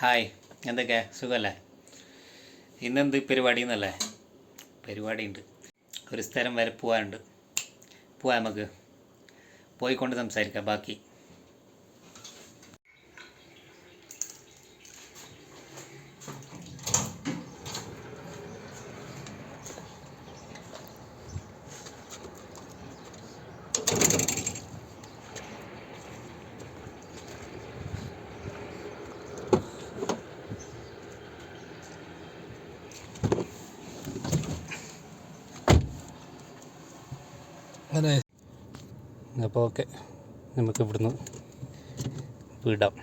Hi എന്തൊക്കെ? സുഖമല്ലേ ഇന്നെന്ത് പരിപാടി എന്നല്ലേ പരിപാടിയുണ്ട്. ഒരു സ്ഥലം വരെ പോകാനുണ്ട് പോവാം നമുക്ക്. പോയിക്കൊണ്ട് സംസാരിക്കാം. ബാക്കി അതെ അപ്പോൾ ഓക്കെ നമുക്ക് ഇവിടുന്ന് വിടാം.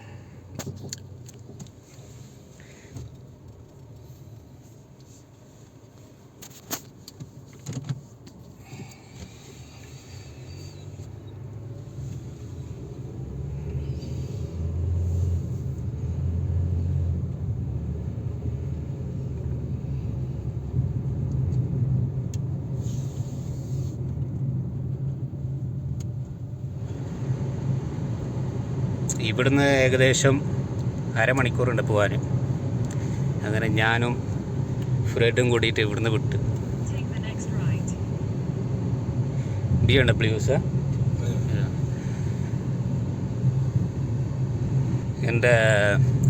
ഇവിടുന്ന് ഏകദേശം അരമണിക്കൂറുണ്ട് പോകാൻ അങ്ങനെ ഞാനും ഫ്രെഡും കൂടിയിട്ട് ഇവിടുന്ന് വിട്ട്. B M W sir. എന്റെ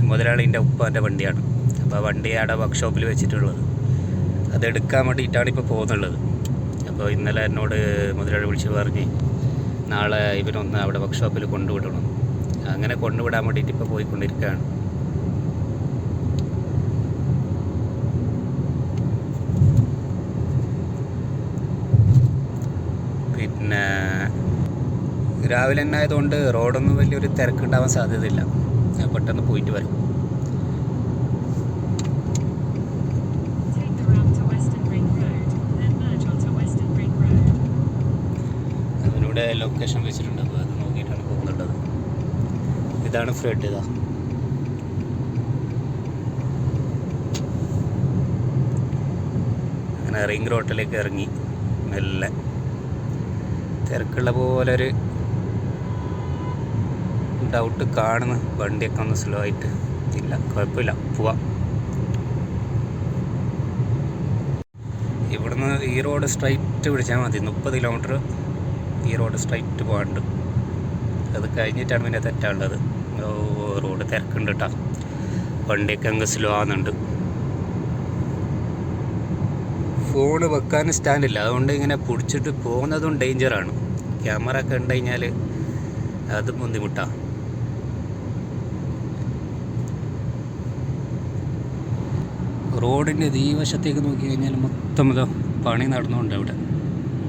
മുതലാളിന്റെ ഉപ്പാന്റെ വണ്ടിയാണ്. അപ്പോൾ ആ വണ്ടി അവിടെ വർക്ക്ഷോപ്പിൽ വെച്ചിട്ടുള്ളത്. അതെടുക്കാൻ വേണ്ടിയിട്ടാണ് ഇപ്പോൾ പോകുന്നുള്ളത്. അപ്പോൾ ഇന്നലെ എന്നോട് മുതലാളി വിളിച്ച് പറഞ്ഞ് നാളെ ഇവനൊന്ന് അവിടെ വർക്ക്ഷോപ്പിൽ കൊണ്ടുവിടണം. അങ്ങനെ കൊണ്ടുവിടാൻ വേണ്ടിയിട്ട് ഇപ്പോൾ പോയിക്കൊണ്ടിരിക്കുകയാണ്. പിന്നെ രാവിലെ തന്നെ ആയതുകൊണ്ട് റോഡൊന്നും വലിയൊരു തിരക്കുണ്ടാവാൻ സാധ്യതയില്ല. ഞാൻ പെട്ടെന്ന് പോയിട്ട് വരും. Take the അപ്പോൾ to ഇതാണ് ഫ്രണ്ട് ഇതാ. അങ്ങനെ റിംഗ് റോട്ടിലേക്ക് ഇറങ്ങി മെല്ലെ. തിരക്കുള്ള പോലെ ഒരു ഡൗട്ട് കാണുന്നു. വണ്ടിയൊക്കെ ഒന്ന് സ്ലോ ആയിട്ട് ഇല്ല. കുഴപ്പമില്ല. പോവാം. ഇവിടുന്ന് ഈ റോഡ് സ്ട്രൈറ്റ് പിടിച്ചാൽ മതി. മുപ്പത് കിലോമീറ്റർ ഈ റോഡ് സ്ട്രൈറ്റ് പോകാണ്ട് അത് കഴിഞ്ഞിട്ടാണ് പിന്നെ തെറ്റാനുള്ളത്. റോഡ് തിരക്കുണ്ട് കേട്ടോ വണ്ടിയൊക്കെ അങ്ങ് സ്ലോ ആവുന്നുണ്ട്. ഫോണ് വെക്കാൻ സ്റ്റാൻഡില്ല അതുകൊണ്ട് ഇങ്ങനെ പിടിച്ചിട്ട് പോകുന്നതും ഡേഞ്ചറാണ് ക്യാമറ ഒക്കെ ഉണ്ട് കഴിഞ്ഞാൽ അത് ബുദ്ധിമുട്ടാണ് റോഡിന്റെ ഈ വശത്തേക്ക് നോക്കി കഴിഞ്ഞാൽ മൊത്തം ഇതോ പണി നടന്നുകൊണ്ട് അവിടെ.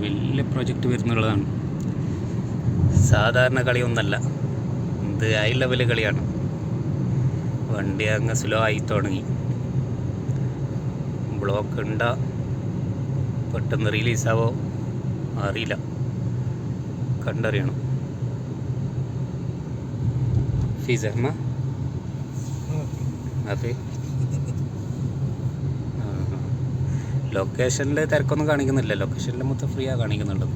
വലിയ പ്രൊജക്റ്റ് വരുന്നുള്ളതാണ്. സാധാരണ കളിയൊന്നല്ല. ഇത് ഹൈ ലെവൽ കളിയാണ്. വണ്ടി അങ്ങ് സ്ലോ ആയി തുടങ്ങി. ബ്ലോക്ക് ഉണ്ട. പെട്ടെന്ന് റിലീസാവോ അറിയില്ല. കണ്ടറിയണം. ഫീസ് അമ്മ അതെ? ലൊക്കേഷനിൽ തിരക്കൊന്നും കാണിക്കുന്നില്ല. ലൊക്കേഷനിൽ മൊത്തം ഫ്രീ ആ കാണിക്കുന്നുണ്ട്.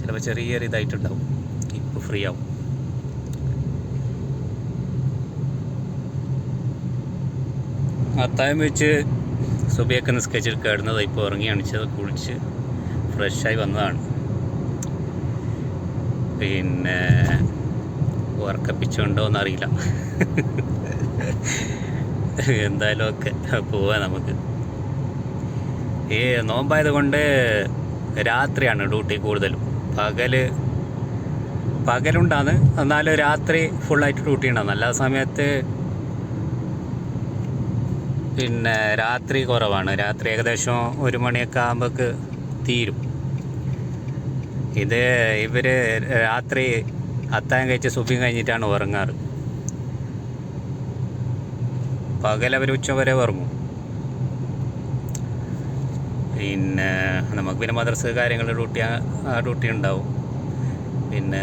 ചിലപ്പോൾ ചെറിയൊരു ഇതായിട്ടുണ്ടാവും ഇപ്പോൾ ഫ്രീ ആവും. അത്തായം വെച്ച് സുബിയൊക്കെ നിസ്കരിച്ചിട്ട് കയറുന്നത് ഇപ്പോൾ ഇറങ്ങി അണിച്ചത് കുളിച്ച് ഫ്രഷായി വന്നതാണ്. പിന്നെ ഉറക്കപ്പിച്ചുണ്ടോ എന്നറിയില്ല. എന്തായാലും ഒക്കെ പോവാം നമുക്ക്. ഈ നോമ്പായത് കൊണ്ട് രാത്രിയാണ് ഡ്യൂട്ടി കൂടുതലും. പകൽ പകലുണ്ടാന്ന്. എന്നാലും രാത്രി ഫുള്ളായിട്ട് ഡ്യൂട്ടി ഉണ്ടാകും എല്ലാ സമയത്ത് പിന്നെ രാത്രി കുറവാണ്. രാത്രി ഏകദേശം ഒരു മണിയൊക്കെ ആകുമ്പോൾക്ക് തീരും. ഇത് ഇവർ രാത്രി അത്തായം കഴിച്ച് സുബിയും കഴിഞ്ഞിട്ടാണ് ഉറങ്ങാറ്. പകലവർ ഉച്ച വരെ ഉറങ്ങും. പിന്നെ നമുക്ക് പിന്നെ മദ്രസ കാര്യങ്ങൾ ഡ്യൂട്ടി ഡ്യൂട്ടി ഉണ്ടാവും. പിന്നെ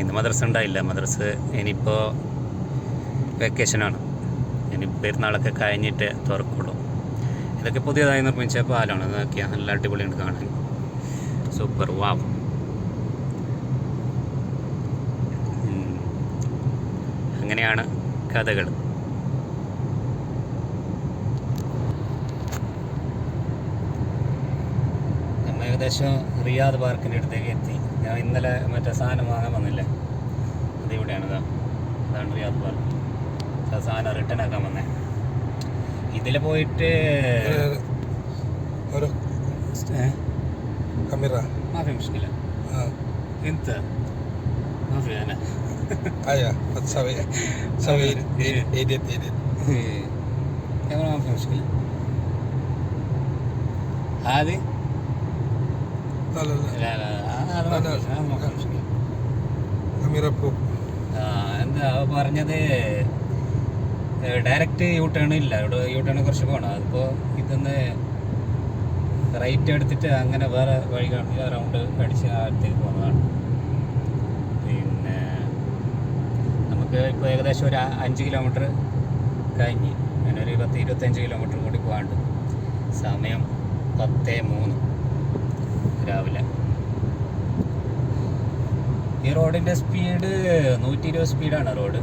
ഇന്ന് മദ്രസ ഉണ്ടായില്ല. മദ്രസ ഇനിയിപ്പോൾ വെക്കേഷനാണ് ഇനി പെരുന്നാളൊക്കെ കഴിഞ്ഞിട്ട് തുറക്കുള്ളൂ. ഇതൊക്കെ പുതിയതായി നിർമ്മിച്ച പാലമാണ് നോക്കിയാൽ നല്ല അടിപൊളിയാണ് കാണാൻ. Super wow. അങ്ങനെയാണ് കഥകൾ. നമ്മൾ ഏകദേശം റിയാദ് പാർക്കിന്റെ അടുത്തേക്ക് എത്തി. ഞാൻ ഇന്നലെ മറ്റേ സാധനം വാങ്ങാൻ വന്നില്ലേ? അതിവിടെയാണ് അതാണ് റിയാദ് പാർക്ക്. സാധനം റിട്ടേൺ ആക്കാൻ വന്നേ ഇതിൽ പോയിട്ട് ഒരു ഏ? كاميرا ما في مشكلة اه انت ما في انا ايوه بتسوي تسوي إيه. ايديت ايديت كمان ما في مشكلة هذه لا لا لا لا لا هذا ما لا، في مشكلة هذا ما في مشكلة كاميرا برو ആ, എന്താ അവ പറഞ്ഞത് ഡയറക്റ്റ് യൂ ടേൺ ഇല്ല. ഇവിടെ യൂ ടേൺ കുറച്ച് പോകണം അതിപ്പോൾ ഇതൊന്ന് റൈറ്റ് എടുത്തിട്ട് അങ്ങനെ വേറെ വഴി കാണിച്ച് റൗണ്ട് അടിച്ച് അടുത്തേക്ക് പോകുന്നതാണ് പിന്നെ നമുക്ക് ഇപ്പോൾ ഏകദേശം ഒരു അഞ്ച് കിലോമീറ്റർ കഴിഞ്ഞ്. അങ്ങനെ ഒരു പത്ത് ഇരുപത്തഞ്ച് കിലോമീറ്റർ കൂടി പോകാണ്ട് സമയം പത്ത് മൂന്ന് രാവിലെ. ഈ റോഡിന്റെ സ്പീഡ് നൂറ്റി ഇരുപത് സ്പീഡാണ് റോഡ്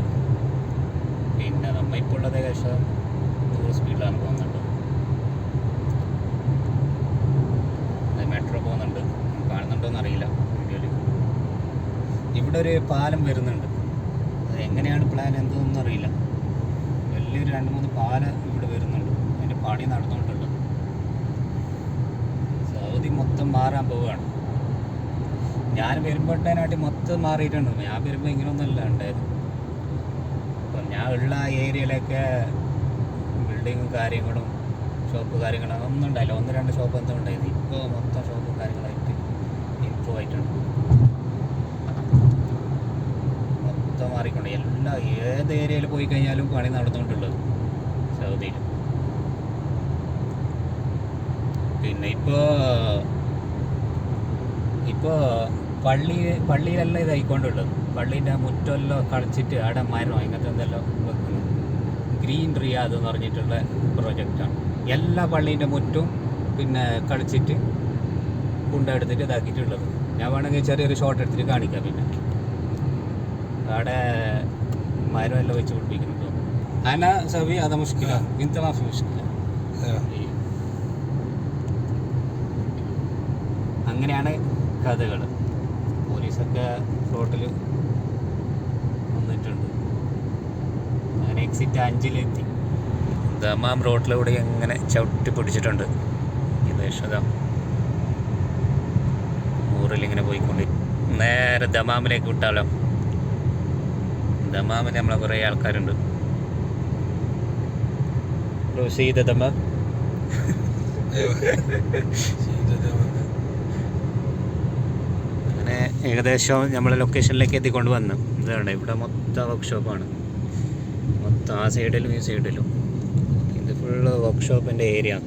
പിന്നെ നമ്മ ഇപ്പോൾ ഏകദേശം നൂറ് സ്പീഡിലാണ് പോകുന്നുണ്ട്. മെട്രോ പോകുന്നുണ്ട്. കാണുന്നുണ്ടോന്ന് അറിയില്ല വീഡിയോയിൽ ഇവിടെ ഒരു പാലം വരുന്നുണ്ട്. അത് എങ്ങനെയാണ് പ്ലാൻ എന്തെന്നൊന്നും അറിയില്ല. വലിയൊരു രണ്ട് മൂന്ന് പാലം ഇവിടെ വരുന്നുണ്ട്. അതിന്റെ പണി നടന്നുകൊണ്ടുണ്ട്. സൗദി മൊത്തം മാറാൻ പോവുകയാണ്. ഞാൻ വരുമ്പോട്ടേനായിട്ട് മൊത്തം മാറിയിട്ടുണ്ട്. ഞാൻ വരുമ്പോൾ ഇങ്ങനെയൊന്നുമല്ല ഉണ്ടായത് അപ്പം ഞാൻ ഉള്ള ഏരിയയിലൊക്കെ ബിൽഡിങ്ങും കാര്യങ്ങളും ഷോപ്പ് കാര്യങ്ങളും അതൊന്നും ഉണ്ടായില്ല. ഒന്ന് രണ്ട് ഷോപ്പ് എന്തോ ഉണ്ടായിരുന്നു. ഇപ്പോൾ മൊത്തം ഷോപ്പും കാര്യങ്ങളായിട്ട് ഇമ്പ്രൂവ് ആയിട്ടുണ്ട്. മൊത്തം മാറിക്കൊണ്ട് എല്ലാ ഏത് ഏരിയയിൽ പോയി കഴിഞ്ഞാലും പണി നടന്നുകൊണ്ടുള്ളത് സൗദിയിൽ. പിന്നെ ഇപ്പോൾ ഇപ്പോൾ പള്ളി പള്ളിയിലല്ല ഇതായിക്കൊണ്ടുള്ളത്. പള്ളീന്റെ മുറ്റമല്ലോ കളിച്ചിട്ട് അവിടെ മരം അങ്ങനത്തെ എന്തെല്ലോ വെക്കുന്നു. ഗ്രീൻ റിയാദ് എന്ന് പറഞ്ഞിട്ടുള്ള പ്രോജക്റ്റാണ്. എല്ലാ പള്ളീന്റെ മുറ്റും പിന്നെ കളിച്ചിട്ട് കുണ്ടെടുത്തിട്ട് ഇതാക്കിയിട്ടുള്ളത്. ഞാൻ വേണമെങ്കിൽ ചെറിയൊരു ഷോട്ട് എടുത്തിട്ട് കാണിക്കാം പിന്നെ. അവിടെ മരമെല്ലാം വെച്ച് പിടിപ്പിക്കുന്നത് അന സവി അത മുഷ്കില? ഇന്നത്തെ മാസം മുഷ്കില? അങ്ങനെയാണ് കഥകൾ പോലീസൊക്കെ റോട്ടിൽ വന്നിട്ടുണ്ട് അങ്ങനെ എക്സിറ്റ് അഞ്ചിലെത്തി. ദമാം റോഡിലൂടെ എങ്ങനെ ചവിട്ടി പിടിച്ചിട്ടുണ്ട്. ഏകദേശം ഊറിലിങ്ങനെ പോയിക്കൊണ്ട് നേരെ ദമാമിലേക്ക് വിട്ടാലോ? ദമാമിൽ നമ്മളെ കുറേ ആൾക്കാരുണ്ട്. ചെയ്ത ദമാം. ഏകദേശം നമ്മളെ ലൊക്കേഷനിലേക്ക് എത്തിക്കൊണ്ട് വന്നു ഇതാണ് ഇവിടെ മൊത്തം വർക്ക്ഷോപ്പാണ് മൊത്തം ആ സൈഡിലും ഈ സൈഡിലും ഇത് ഫുള്ള് വർക്ക്ഷോപ്പിന്റെ ഏരിയ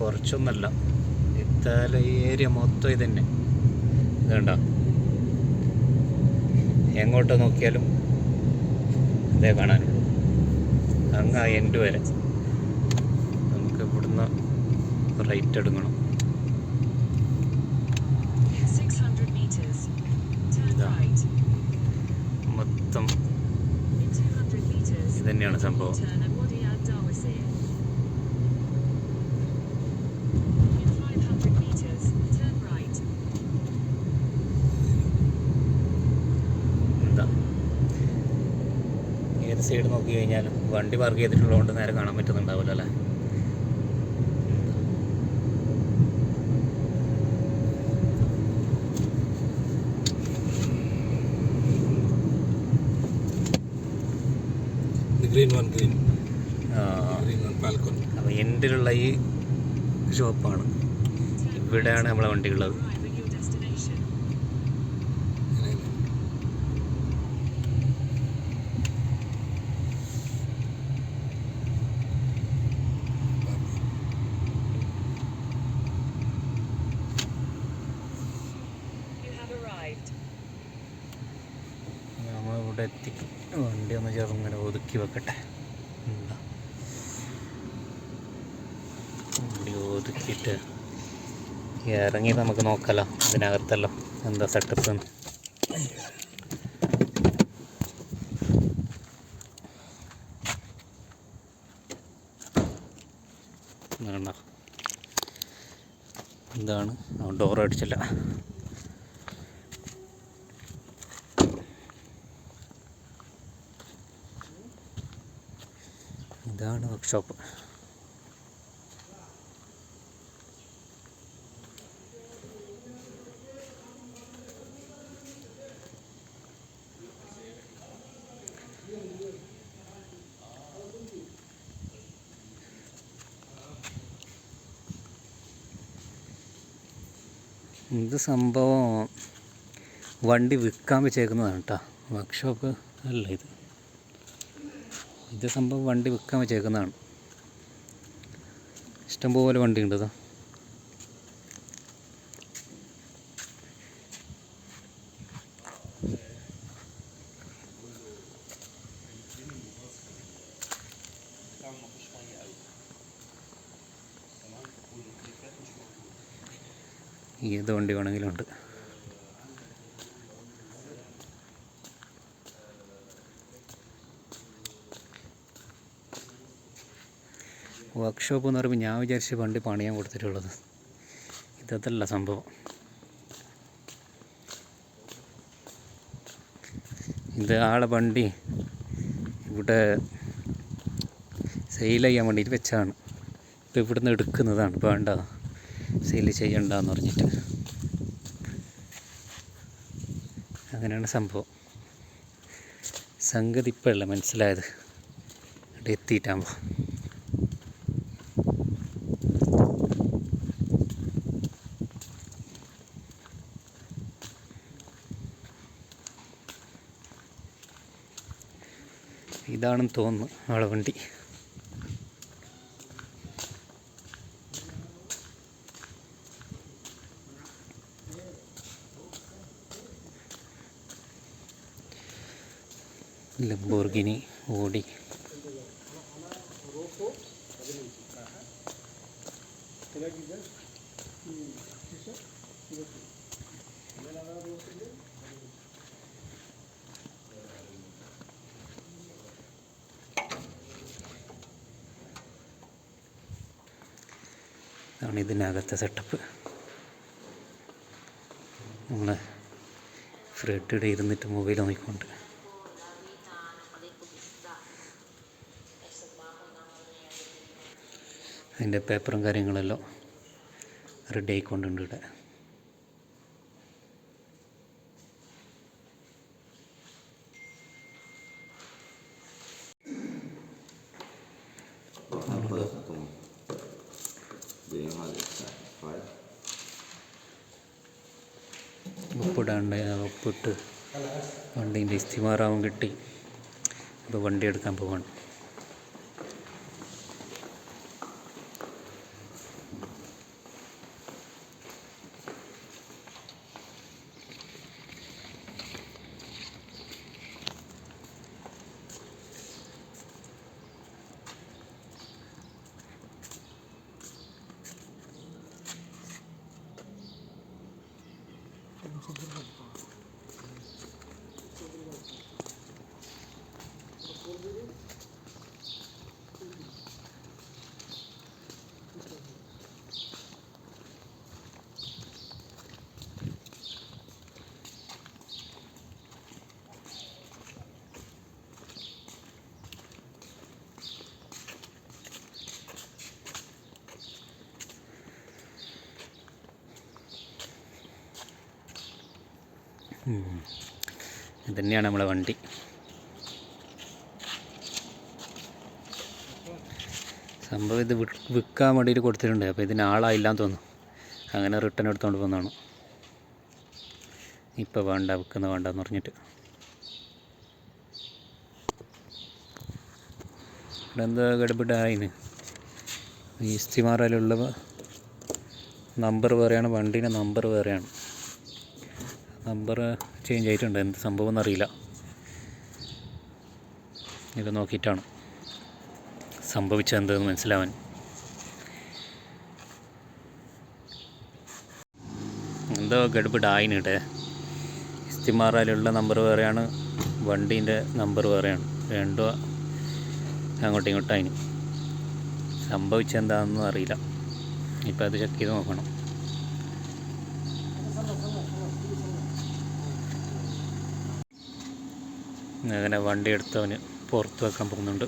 കുറച്ചൊന്നല്ല. ഇത്താല ഈ ഏരിയ മൊത്തം ഇതന്നെ. ഇതുണ്ടോ എങ്ങോട്ട് നോക്കിയാലും ഇതേ കാണാനുള്ളൂ. അങ്ങ് എൻഡ് വരെ. നമുക്ക് ഇവിടുന്ന് റൈറ്റ് എടുക്കണം. Turn ഇത് തന്നെയാണ് ഏത് സൈഡ് നോക്കി കഴിഞ്ഞാൽ വണ്ടി പാർക്ക് ചെയ്തിട്ടുള്ളതുകൊണ്ട് നേരെ കാണാൻ പറ്റുന്നുണ്ടാവില്ല അല്ലേ? അപ്പോൾ എന്റെ ഉള്ള ഈ ഷോപ്പാണ് ഇവിടെയാണ് നമ്മളെ വണ്ടിയുള്ളത്. വണ്ടി ഒന്ന് ചേർന്ന് ഇങ്ങനെ ഒതുക്കി വെക്കട്ടെ. ഇറങ്ങി നമുക്ക് നോക്കാലോ ഇതിനകത്തല്ലോ എന്താ സെറ്റപ്പ് എന്താണ് ഡോർ അടിച്ചില്ല. ഇതാണ് വർക്ക്ഷോപ്പ് ഇത് സംഭവം വണ്ടി വിൽക്കാൻ വെച്ചേക്കുന്നതാണ് കേട്ടോ. വർക്ക്ഷോപ്പ് അല്ല ഇത്. ഇത് സംഭവം വണ്ടി വിൽക്കാൻ വെച്ചേക്കുന്നതാണ്. ഇഷ്ടംപോലെ വണ്ടി ഉണ്ട് ഏത് വണ്ടി വേണമെങ്കിലും ഉണ്ട്. വർക്ക്ഷോപ്പ് എന്ന് പറയുമ്പോൾ ഞാൻ വിചാരിച്ച വണ്ടി പണിയാൻ കൊടുത്തിട്ടുള്ളത്. ഇതല്ല സംഭവം. ഇത് ആളെ വണ്ടി ഇവിടെ സെയിൽ ചെയ്യാൻ വേണ്ടിയിട്ട് വെച്ചാണ്. ഇപ്പോൾ ഇവിടുന്ന് എടുക്കുന്നതാണ്. വേണ്ട. സെയിൽ ചെയ്യണ്ടെന്ന് പറഞ്ഞിട്ട്. അങ്ങനെയാണ് സംഭവം. സംഗതി ഇപ്പോഴല്ല മനസ്സിലായത്. അവിടെ എത്തിയിട്ടാകുമ്പോൾ ഇതാണെന്ന് തോന്നുന്നു ആളെ വണ്ടി. ലംബോർഗിനി ഓടി. ാണ് ഇതിനകത്തെ സെറ്റപ്പ് നമ്മൾ ഫ്രെഡിടെ ഇരുന്നിട്ട് മൊബൈൽ നോക്കിക്കൊണ്ട്. അതിന്റെ പേപ്പറും കാര്യങ്ങളെല്ലാം റെഡി ആയിക്കൊണ്ടുണ്ട് ഇവിടെ. ഉപ്പിടാണ്ട് ഉപ്പിട്ട് വണ്ടീന്റെ ഇസ്തിമാറാവും കിട്ടി. ഇപ്പോൾ വണ്ടി എടുക്കാൻ പോവാണ്. ഉം. ഇത് തന്നെയാണ് നമ്മളെ വണ്ടി. സംഭവം ഇത് വിൽ- വിൽക്കാൻ വേണ്ടിയിട്ട് കൊടുത്തിട്ടുണ്ട്. അപ്പോൾ ഇതിന് ആളായില്ലാന്ന് തോന്നുന്നു. അങ്ങനെ റിട്ടേൺ എടുത്തുകൊണ്ട് പോകുന്നതാണ് ഇപ്പോൾ വേണ്ട വിൽക്കുന്ന വേണ്ടെന്ന് പറഞ്ഞിട്ട്. ഇവിടെ എന്താ ഗഡബിഡായിന്? ഈ ഇസ്തിമാറിലുള്ള നമ്പർ വേറെയാണ് വണ്ടീന്റെ നമ്പർ വേറെയാണ്. നമ്പർ ചേഞ്ച് ആയിട്ടുണ്ട്. എന്ത് സംഭവം എന്നറിയില്ല. ഇത് നോക്കിയിട്ടാണ് സംഭവിച്ചത് എന്തെന്ന് മനസ്സിലാവാൻ. എന്തോ ഗഡ്ബിഡായിന് കേട്ടെ. ഇസ്തിമാറാലുള്ള നമ്പർ വേറെയാണ്. വണ്ടീന്റെ നമ്പർ വേറെയാണ്. രണ്ടോ അങ്ങോട്ടും ഇങ്ങോട്ടും അതിന് സംഭവിച്ചെന്താണെന്നും അറിയില്ല. ഇപ്പം അത് ചെക്ക് ചെയ്ത് നോക്കണം. അങ്ങനെ വണ്ടി പുറത്ത് വെക്കാൻ പോകുന്നുണ്ട്.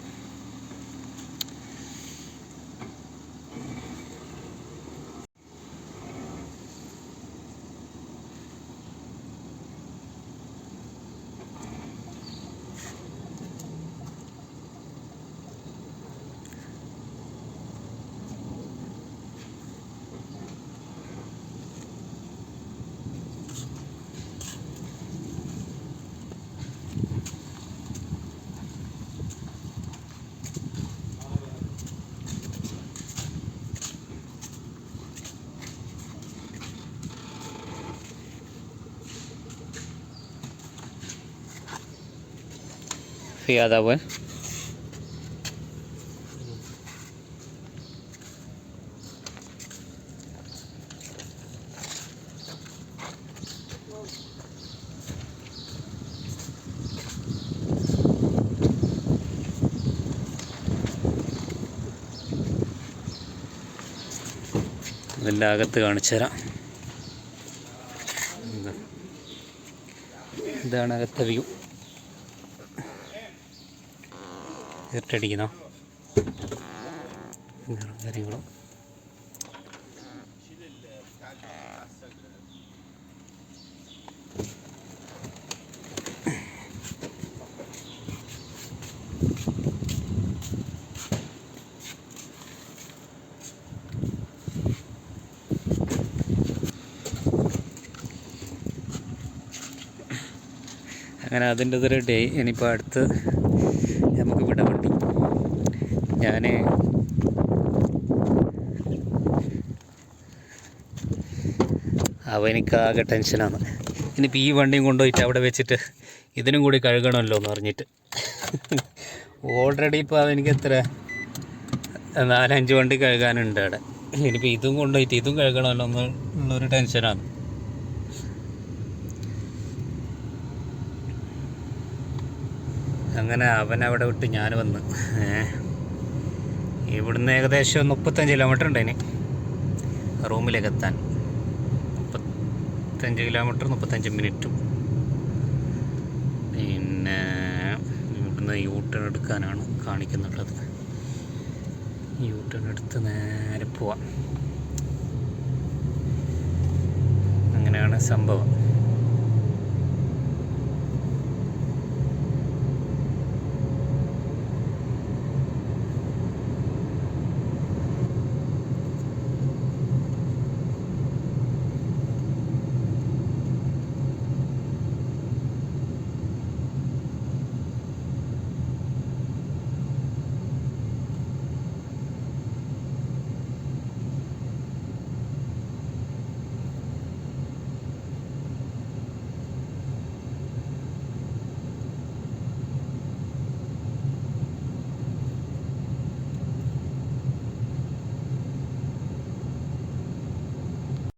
ഫിയാദ പോൻ ഇതിന്റെ അകത്ത് കാണിച്ചു തരാം. ഇതാണ് അകത്തെ വ്യൂ. ഇരട്ടടിക്കുന്നോ കാര്യങ്ങളും. അങ്ങനെ അതിന്റെ ഒരു ഡേ ഇനിയിപ്പോൾ അടുത്ത് ഞാൻ അവനിക്കാകെ ടെൻഷനാണ്. ഇനിയിപ്പോൾ ഈ വണ്ടിയും കൊണ്ടുപോയിട്ട് അവിടെ വെച്ചിട്ട് ഇതിനും കൂടി കഴുകണമല്ലോ എന്ന് പറഞ്ഞിട്ട്. ഓൾറെഡി ഇപ്പോൾ അവനിക്ക് എത്ര നാലഞ്ച് വണ്ടി കഴുകാനുണ്ട് അവിടെ. ഇനിയിപ്പോൾ ഇതും കൊണ്ടുപോയിട്ട് ഇതും കഴുകണമല്ലോ എന്നുള്ളൊരു ടെൻഷനാണ്. അങ്ങനെ അവൻ അവിടെ വിട്ട് ഞാൻ വന്ന്. ഏ. ഇവിടുന്ന് ഏകദേശം മുപ്പത്തഞ്ച് കിലോമീറ്റർ ഉണ്ട് ഇനി. റൂമിലേക്ക് എത്താൻ മുപ്പത്തഞ്ച് കിലോമീറ്റർ മുപ്പത്തഞ്ച് മിനിറ്റും പിന്നെ ഇവിടുന്ന് യൂ ടേൺ എടുക്കാനാണ് കാണിക്കുന്നുള്ളത്. യൂ ടേൺ എടുത്ത് നേരെ പോവാം. അങ്ങനെയാണ് സംഭവം.